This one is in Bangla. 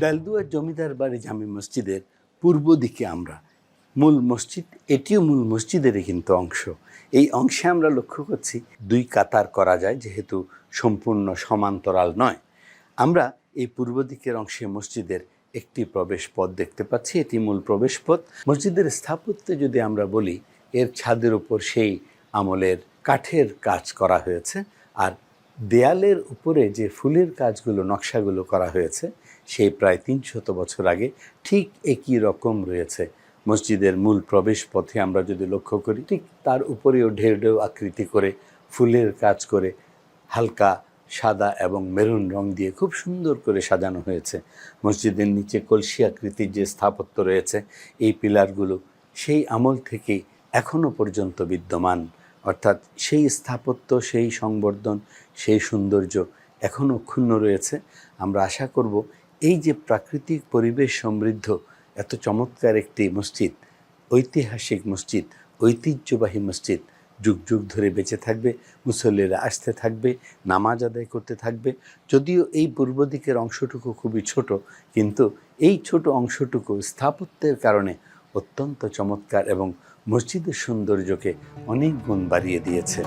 ডালদুয়ার জমিদার বাড়ি জামি মসজিদের পূর্ব দিকে আমরা। মূল মসজিদ, এটিও মূল মসজিদেরই কিন্তু অংশ। এই অংশে আমরা লক্ষ্য করছি দুই কাতার করা যায়, যেহেতু সম্পূর্ণ সমান্তরাল নয়। আমরা এই পূর্ব দিকের অংশে মসজিদের একটি প্রবেশ পথ দেখতে পাচ্ছি, এটি মূল প্রবেশ পথ মসজিদের স্থাপত্যে যদি আমরা বলি, এর ছাদের উপর সেই আমলের কাঠের কাজ করা হয়েছে। আর দেয়ালের উপরে যে ফুলের কাজগুলো, নকশাগুলো করা হয়েছে, সেই প্রায় তিনশত বছর আগে ঠিক একই রকম রয়েছে। মসজিদের মূল প্রবেশ পথে আমরা যদি লক্ষ্য করি, ঠিক তার উপরেও ঢেউ ঢেউ আকৃতি করে ফুলের কাজ করে হালকা সাদা এবং মেরুন রং দিয়ে খুব সুন্দর করে সাজানো হয়েছে। মসজিদের নিচে কলসি আকৃতির যে স্থাপত্য রয়েছে, এই পিলারগুলো সেই আমল থেকেই এখনও পর্যন্ত বিদ্যমান। অর্থাৎ সেই স্থাপত্য, সেই সংবর্ধন, সেই সৌন্দর্য এখনও অক্ষুণ্ণ রয়েছে। আমরা আশা করব এই যে প্রাকৃতিক পরিবেশ সমৃদ্ধ, এত চমৎকার একটি মসজিদ, ঐতিহাসিক মসজিদ, ঐতিহ্যবাহী মসজিদ যুগ যুগ ধরে বেঁচে থাকবে, মুসল্লিরা আসতে থাকবে, নামাজ আদায় করতে থাকবে। যদিও এই পূর্ব দিকের অংশটুকু খুবই ছোট, কিন্তু এই ছোট অংশটুকু স্থাপত্যের কারণে অত্যন্ত চমৎকার এবং মসজিদের সৌন্দর্যকে অনেক গুণ বাড়িয়ে দিয়েছে।